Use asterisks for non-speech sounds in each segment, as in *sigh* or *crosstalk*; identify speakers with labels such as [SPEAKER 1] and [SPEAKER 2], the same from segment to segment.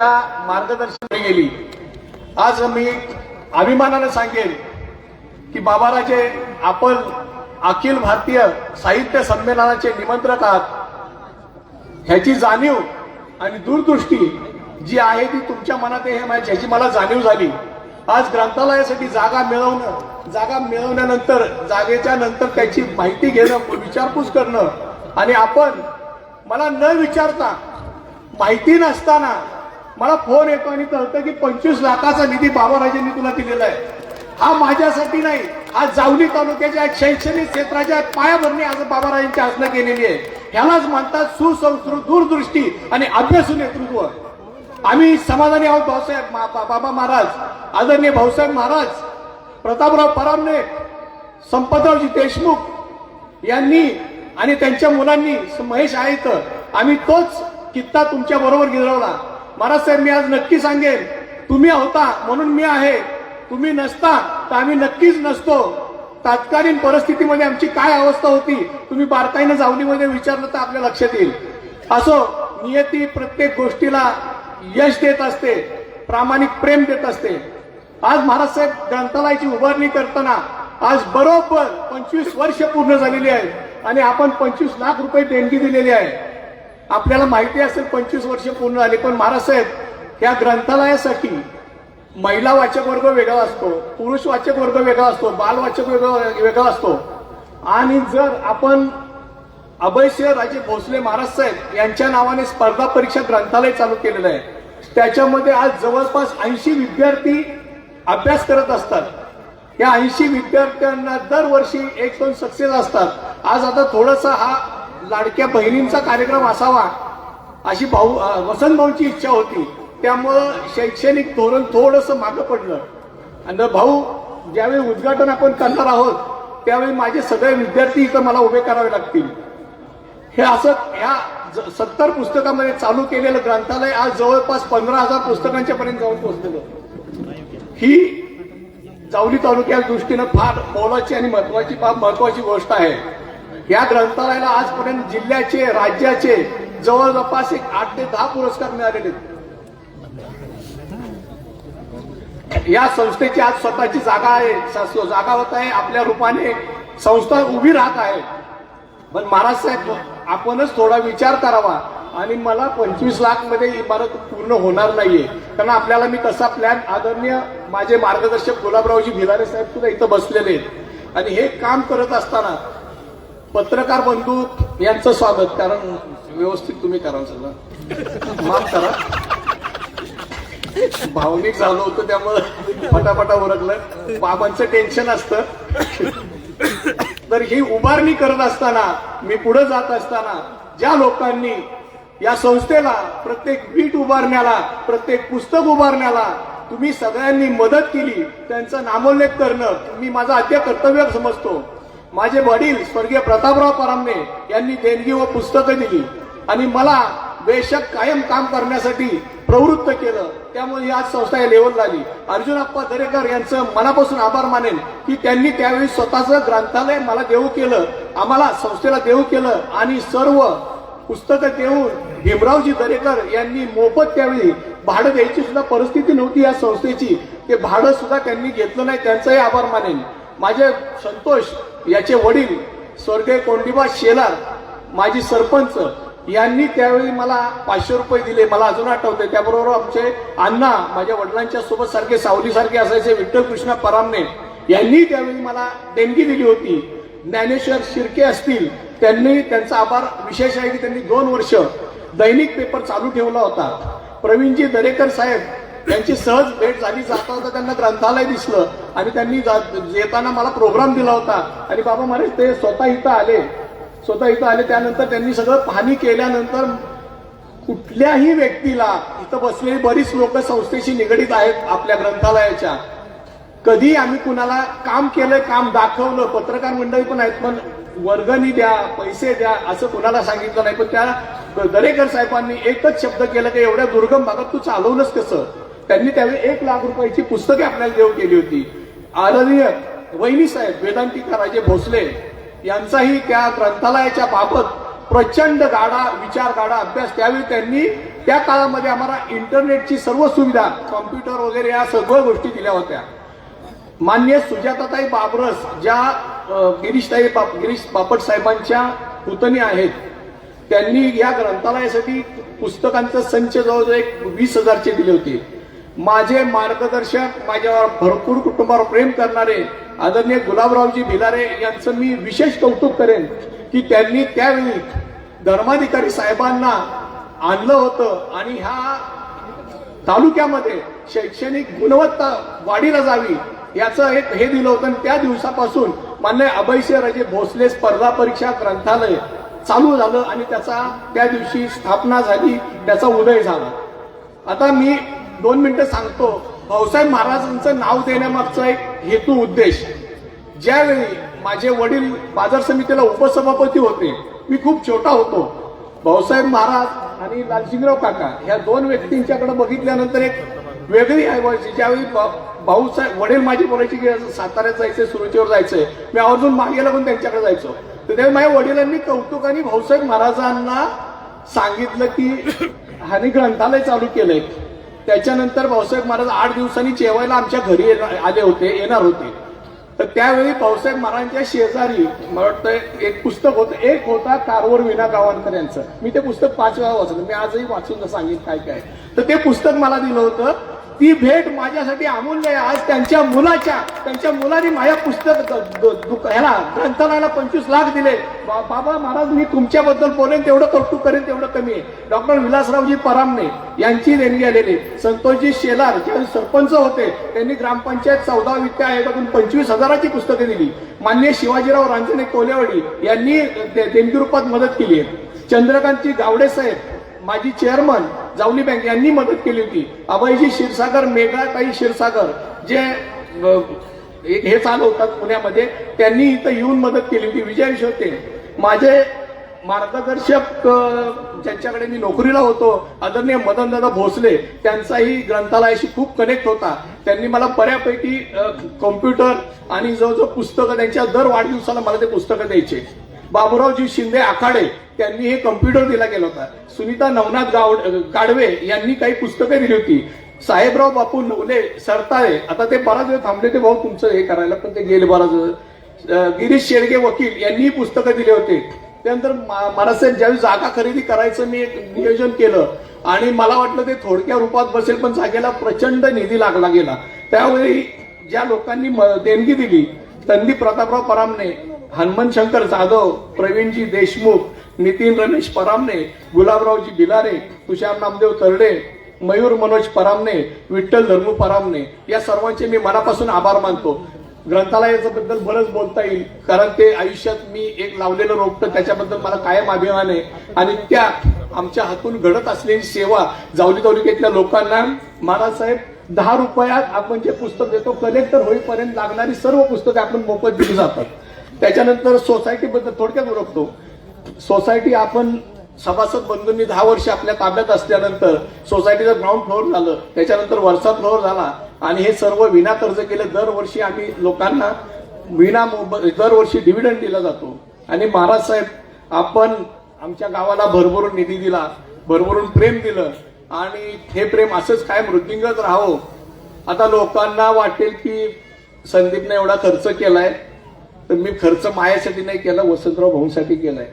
[SPEAKER 1] मार्गदर्शन गेली. आज मी अभिमानानं सांगेन की बाबाराजे आपण अखिल भारतीय साहित्य संमेलनाचे निमंत्रक आहात. ह्याची जाणीव आणि दूरदृष्टी जी आहे ती तुमच्या मनात आहे हे माहिती- ह्याची मला जाणीव झाली. आज ग्रंथालयासाठी जागा मिळवणं जागा मिळवल्यानंतर जागेच्या नंतर त्याची माहिती घेणं विचारपूस करणं आणि आपण मला न विचारता माहिती नसताना मला फोन येतो आणि कळतं की पंचवीस लाखाचा निधी बाबाराजेंनी तुला दिलेला आहे. हा माझ्यासाठी नाही हा जावली तालुक्याच्या शैक्षणिक क्षेत्राच्या पायाभरणी आज बाबाराजांची आसनं केलेली आहे. ह्यालाच म्हणतात सुसंस्कृत दूरदृष्टी आणि अभ्यासू नेतृत्व. आम्ही समाधानी आहोत भाऊसाहेब मा- बाबा महाराज आदरणीय भाऊसाहेब महाराज प्रतापराव परामने संपतरावजी देशमुख यांनी आणि त्यांच्या मुलांनी महेश आहेत आम्ही तोच कित्ता तुमच्या बरोबर गिरवला. महाराज साहेब मी आज नक्की सांगेन. तुम्ही होता म्हणून मी आहे. तुम्ही नसता तर आम्ही नक्कीच नसतो. तात्कालीन परिस्थितीमध्ये आमची काय अवस्था होती तुम्ही बारकाईनं जावलीमध्ये विचारलं तर आपल्या लक्षात येईल. असो नियती प्रत्येक गोष्टीला यश देत असते प्रामाणिक प्रेम देत असते. आज महाराज साहेब ग्रंथालयाची उभारणी करताना आज बरोबर पंचवीस वर्ष पूर्ण झालेली आहे आणि आपण पंचवीस लाख रुपये देणगी दिलेली आहे. आपल्याला माहिती असेल पंचवीस वर्ष पूर्ण झाली पण महाराज साहेब या ग्रंथालयासाठी महिला वाचक वर्ग वेगळा असतो पुरुष वाचक वर्ग वेगळा असतो बाल वाचक वेगळा वेगळा असतो. आणि जर आपण अभयसिंह राजे भोसले महाराज साहेब यांच्या नावाने स्पर्धा परीक्षा ग्रंथालय चालू केलेलं आहे त्याच्यामध्ये आज जवळपास ऐंशी विद्यार्थी अभ्यास करत असतात. या ऐंशी विद्यार्थ्यांना दरवर्षी एक दोन सक्सेस असतात. आज आता थोडासा हा लाडक्या बहिणींचा कार्यक्रम असावा अशी भाऊ वसंत भाऊची इच्छा होती. त्यामुळं शैक्षणिक धोरण थोडंसं मागं पडलं. आणि भाऊ ज्यावेळी उद्घाटन आपण करणार आहोत त्यावेळी माझे सगळे विद्यार्थी इथं मला उभे करावे लागतील. हे असं ह्या सत्तर पुस्तकामध्ये चालू केलेलं ग्रंथालय आज जवळपास पंधरा हजार पुस्तकांच्या पर्यंत जाऊन पोहोचलेलं. ही जावली तालुक्या दृष्टीनं फार मोलाची आणि महत्वाची फार महत्वाची गोष्ट आहे. या ग्रंथालयाला आजपर्यंत जिल्ह्याचे राज्याचे जवळपास एक आठ ते दहा पुरस्कार मिळालेले आहेत. या संस्थेची आज स्वतःची जागा आहे जागा होत आहे आपल्या रूपाने संस्था उभी राहत आहे. पण महाराज साहेब आपणच थोडा विचार करावा. आणि मला पंचवीस लाखमध्ये इमारत पूर्ण होणार नाहीये. कारण आपल्याला मी तसा प्लॅन आदरणीय माझे मार्गदर्शक गुलाबरावजी भिलारे साहेब सुद्धा इथं बसलेले आहेत. आणि हे काम करत असताना पत्रकार बंधू यांचं स्वागत. कारण व्यवस्थित तुम्ही करा सगळं. माफ करा. भावनिक झालं होतं त्यामुळं फटाफटा उरकलं बाबांचं टेन्शन असतं. तर ही उभारणी करत असताना मी पुढे जात असताना ज्या लोकांनी या संस्थेला प्रत्येक वीट उभारण्याला प्रत्येक पुस्तक उभारण्याला तुम्ही सगळ्यांनी मदत केली त्यांचा नामोल्लेख करणं मी माझं आद्य कर्तव्य समजतो. माझे वडील स्वर्गीय प्रतापराव परामने यांनी देणगी व पुस्तकं दिली आणि मला बेशक कायम काम करण्यासाठी प्रवृत्त केलं. त्यामुळे ही आज संस्था या लेवल झाली अर्जुन अप्पा दरेकर यांचं मनापासून आभार मानेन की त्यांनी त्यावेळी स्वतःचं ग्रंथालय मला देऊ केलं आम्हाला संस्थेला देऊ केलं आणि सर्व पुस्तकं देऊन भीमरावजी दरेकर यांनी मोफत त्यावेळी भाडं द्यायची सुद्धा परिस्थिती नव्हती या संस्थेची. ते भाडं सुद्धा त्यांनी घेतलं नाही त्यांचाही आभार मानेन. माझे संतोष याचे वडील स्वर्गीय कोंडिबा शेलार माजी सरपंच यांनी त्यावेळी मला पाचशे रुपये दिले. मला अजून आठवते. त्याबरोबर आमचे अण्णा माझ्या वडिलांच्या सोबत सारखे सावलीसारखे असायचे. विठ्ठल कृष्णा परामने यांनी त्यावेळी मला देणगी दिली होती. ज्ञानेश्वर शिर्के असतील त्यांनी त्यांचा आभार विशेष आहे की त्यांनी दोन वर्ष दैनिक पेपर चालू ठेवला होता. प्रवीणजी दरेकर साहेब त्यांची सहज भेट झाली जाता होता त्यांना ग्रंथालय दिसलं. आणि त्यांनी जा- येताना मला प्रोग्राम दिला होता. आणि बाबा महाराज ते स्वतः इथं आले. स्वतः इथं आले त्यानंतर त्यांनी सगळं पाहणी केल्यानंतर कुठल्याही व्यक्तीला इथं बसलेली बरीच लोक संस्थेशी निगडीत आहेत आपल्या ग्रंथालयाच्या. कधी आम्ही कुणाला काम केलंय काम दाखवलं पत्रकार मंडळी पण आहेत पण वर्गणी द्या पैसे द्या असं कुणाला सांगितलं नाही. पण त्या दरेकर साहेबांनी एकच शब्द केला की एवढ्या दुर्गम भागात तू चालवलंच कसं? त्यांनी त्यावेळी एक लाख रुपयाची पुस्तके आपल्याला देऊ केली होती. आदरणीय वैनी साहेब वेदांतिका राजे भोसले यांचाही त्या ग्रंथालयाच्या बाबत प्रचंड गाडा विचार गाडा अभ्यास. त्यावेळी त्यांनी त्या काळामध्ये आम्हाला इंटरनेटची सर्व सुविधा कॉम्प्युटर वगैरे या सर्व गोष्टी दिल्या होत्या. मान्य सुजाताताई बाबरस ज्या गिरीशताई बाप गिरीश बापट साहेबांच्या पुतणी आहेत त्यांनी या ग्रंथालयासाठी पुस्तकांचा संच जवळजवळ एक वीस हजारचे दिले होते. माझे मार्गदर्शक माझ्यावर भरपूर कुटुंबावर प्रेम करणारे आदरणीय गुलाबरावजी भिलारे यांचं मी विशेष कौतुक करेन की त्यांनी त्यावेळी धर्माधिकारी साहेबांना आणलं होतं आणि ह्या तालुक्यामध्ये शैक्षणिक गुणवत्ता वाढीला जावी याचं एक हे दिलं होतं. आणि त्या दिवसापासून मान्य अभयसिंह राजे भोसले स्पर्धा परीक्षा ग्रंथालय चालू झालं आणि त्याचा त्या दिवशी स्थापना झाली त्याचा उदय झाला. आता मी दोन मिनिटं सांगतो. भाऊसाहेब महाराजांचं नाव देण्यामागचा एक हेतू उद्देश. ज्यावेळी माझे वडील बाजार समितीला उपसभापती होते मी खूप छोटा होतो. भाऊसाहेब महाराज आणि लालसिंगराव काका ह्या दोन व्यक्तींच्याकडे बघितल्यानंतर एक वेगळी आहे ज्यावेळी भा- भाऊसाहेब वडील माझी बोलायची की साताऱ्यात जायचंय सुरुचीवर जायचंय मी आवर्जून मागेला पण त्यांच्याकडे जायचो. तर त्यावेळी माझ्या वडिलांनी कौतुकाने भाऊसाहेब महाराजांना सांगितलं की *coughs* ह्याने ग्रंथालय चालू केलंय. त्याच्यानंतर भाऊसाहेब महाराज आठ दिवसांनी जेवायला आमच्या घरी येणार- आले होते येणार होते. तर त्यावेळी भाऊसाहेब महाराजांच्या शेजारी मला वाटतं एक पुस्तक होतं एक होता कारवर विना गावांकर यांचं मी ते पुस्तक पाच वेळा वाचलं. मी आजही वाचून सांगितलं काय काय. तर ते पुस्तक मला दिलं होतं ती भेट माझ्यासाठी अमूल्य आहे. आज त्यांच्या मुलाच्या त्यांच्या मुलाने माझ्या पुस्तक ह्याला ग्रंथालयाला पंचवीस लाख दिले. बाबा महाराज मी तुमच्याबद्दल बोलेन तेवढं कौतुक करेन तेवढं कमी आहे. डॉक्टर विलासरावजी परामने यांची देणगी आलेली संतोषजी शेलार ज्यावेळी सरपंच होते त्यांनी ग्रामपंचायत चौदा वित्त आयोगातून पंचवीस हजाराची पुस्तके दिली. मान्य शिवाजीराव रांजणे कोल्यावडी यांनी दे- देणगी रूपात मदत केली आहे. चंद्रकांतजी गावडे साहेब माजी चेअरमन जावली बँक यांनी मदत केली होती. अभयजी क्षीरसागर मेघाताई क्षीरसागर जे हे चालू होतात पुण्यामध्ये त्यांनी इथं येऊन मदत केली होती. विजय होते माझे मार्गदर्शक ज्यांच्याकडे मी नोकरीला होतो आदरणीय मदनदादा भोसले त्यांचाही ग्रंथालयाशी खूप कनेक्ट होता. त्यांनी मला बऱ्यापैकी कॉम्प्युटर आणि जवळजवळ पुस्तकं त्यांच्या दर वाढदिवसाला मला ते पुस्तकं द्यायचे. बाबुरावजी शिंदे आखाडे त्यांनी हे कम्प्युटर दिला गेला होता. सुनीता नवनाथ गावड गाडवे यांनी काही पुस्तकं दिली होती. साहेबराव बापू नवले सरताळे आता ते बराच वेळ थांबले ते भाऊ तुमचं हे करायला पण ते गेले बराच वेळ. गिरीश शेडगे वकील यांनी पुस्तकं दिले होते. त्यानंतर मा- ज्यावेळी जागा खरेदी करायचं मी एक नियोजन केलं आणि मला वाटलं ते थोडक्या रूपात बसेल पण जागेला प्रचंड निधी लागला गेला. त्यावेळी ज्या लोकांनी देणगी दिली तंदी प्रतापराव परामने हनुमंत शंकर जाधव प्रवीणजी देशमुख नितीन रमेश परामने गुलाबरावजी बिलारे तुषार नामदेव तरडे मयूर मनोज परामने विठ्ठल धर्मू परामने या सर्वांचे मी मनापासून आभार मानतो. ग्रंथालयाच्याबद्दल बरंच बोलता येईल. कारण ते आयुष्यात मी एक लावलेलं रोपटं त्याच्याबद्दल मला कायम अभिमान आहे. आणि त्या आमच्या हातून घडत असलेली सेवा जावली तालुक्यातल्या लोकांना महाराज साहेब दहा रुपयात आपण जे पुस्तक देतो कलेक्टर होईपर्यंत लागणारी सर्व पुस्तकं आपण मोफत दिली जातात. त्याच्यानंतर सोसायटीबद्दल थोडक्यात ओळखतो. सोसायटी आपण सभासद बंधूंनी दहा वर्ष आपल्या ताब्यात असल्यानंतर सोसायटीचं ग्राउंड फ्लोअर झालं. त्याच्यानंतर वरचा फ्लोअर झाला. आणि हे सर्व विना कर्ज केलं दरवर्षी आम्ही लोकांना विना मोब- दरवर्षी डिव्हिडंड दिला जातो. आणि महाराज साहेब आपण आमच्या गावाला भरभरून निधी दिला भरभरून प्रेम दिलं आणि हे प्रेम असंच काय मृत्यूंगत राहावं. आता लोकांना वाटेल की संदीपने एवढा खर्च केलाय तर मी खर्च मायासाठी नाही केला वसंतराव भाऊसाठी केलाय.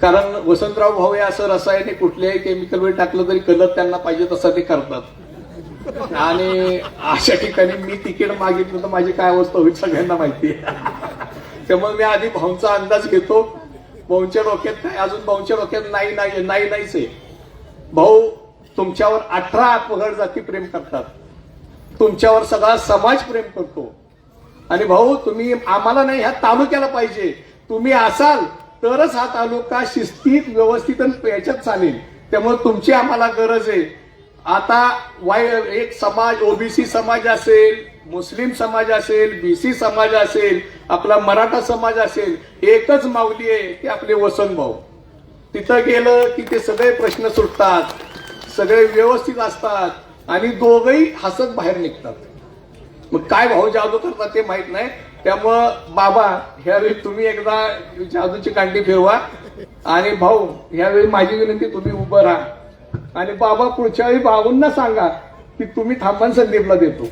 [SPEAKER 1] कारण वसंतराव भाऊ हे असं रसायने कुठल्याही केमिकलवर टाकलं तरी कलर त्यांना पाहिजे तसा ते करतात. आणि अशा ठिकाणी मी तिकीट मागितलं तर माझी काय अवस्था होईल सगळ्यांना माहिती आहे. त्यामुळे मी आधी भाऊंचा अंदाज घेतो. भाऊंच्या डोक्यात काय? अजून भाऊंच्या डोक्यात नाही नाही नाही नाहीच आहे. भाऊ तुमच्यावर अठरा अपघड जाती प्रेम करतात. तुमच्यावर सगळा समाज प्रेम करतो. आणि भाऊ तुम्ही आम्हाला नाही ह्या तालुक्याला पाहिजे. तुम्ही असाल तरच हा तालुका शिस्तीत व्यवस्थित आणि याच्यात चालेल. त्यामुळे तुमची आम्हाला गरज आहे. आता वाय एक समाज ओबीसी समाज असेल मुस्लिम समाज असेल बीसी समाज असेल आपला मराठा समाज असेल एकच माऊली आहे ते आपले वसंत भाऊ. तिथं गेलं की ते सगळे प्रश्न सुटतात सगळे व्यवस्थित असतात आणि दोघही हसत बाहेर निघतात. मग काय भाऊ जादू करतात ते माहीत नाही. त्यामुळं बाबा ह्यावेळी तुम्ही एकदा जादूची कांडी फिरवा. आणि भाऊ ह्यावेळी माझी विनंती तुम्ही उभं राहा. आणि बाबा पुढच्या वेळी भाऊंना सांगा की तुम्ही थांबा संदीपला देतो.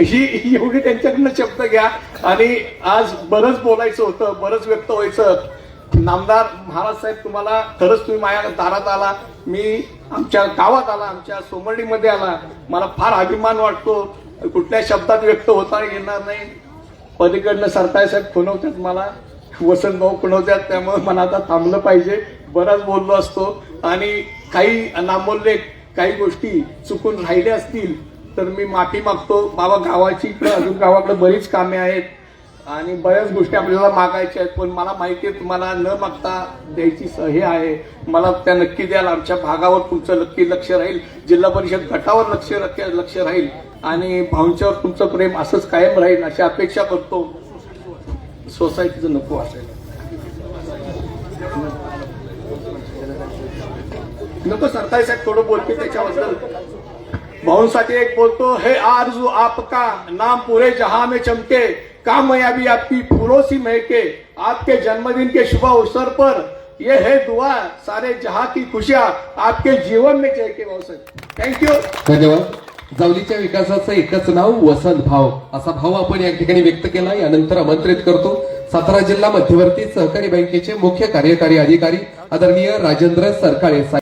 [SPEAKER 1] ही एवढी त्यांच्याकडनं शब्द घ्या. आणि आज बरंच बोलायचं होतं बरंच व्यक्त व्हायचं. नामदार महाराज साहेब तुम्हाला खरंच तुम्ही माझ्या दारात आला. मी आमच्या गावात आला आमच्या सोमर्डीमध्ये आला. मला फार अभिमान वाटतो. कुठल्या शब्दात व्यक्त होता येणार नाही. पलीकडनं सरताय साहेब खुणवतात मला. वसंत भाऊ खुणवतात त्यामुळे मला आता थांबलं पाहिजे. बराच बोललो असतो. आणि काही नामोल्लेख काही गोष्टी चुकून राहिल्या असतील तर मी माफी मागतो. बाबा गावाची इकडे अजून गावाकडे बरीच कामे आहेत. आणि बऱ्याच गोष्टी आपल्याला मागायच्या आहेत. पण मला माहिती आहे तुम्हाला न मागता द्यायची हे आहे. मला त्या नक्की द्याल. आमच्या भागावर तुमचं नक्की लक्ष राहील. जिल्हा परिषद गटावर लक्ष लक्ष राहील. आणि भाऊंच्यावर तुमचं प्रेम असंच कायम राहील अशी अपेक्षा करतो. सोसायटीचं नको असेल नको सरताई साहेब थोडं बोलते त्याच्याबद्दल. भाऊंसाठी एक बोलतो हे आरजू आपका नाम पूरे जहां में चमके कामयाबी आपकी फूलों सी महके आपके जन्मदिन के शुभ अवसर पर। ये है दुआ सारे जहां की खुशियां आपके जीवन में चहके के भाऊ साहेब. थँक्यू
[SPEAKER 2] धन्यवाद। जावलीच्या विकासाचं एकच नाव वसंत भाव. असा भाव आपण या ठिकाणी व्यक्त केला. यानंतर आमंत्रित करतो सातारा जिल्हा मध्यवर्ती सहकारी बँकेचे मुख्य कार्यकारी अधिकारी आदरणीय राजेंद्र सरकाळे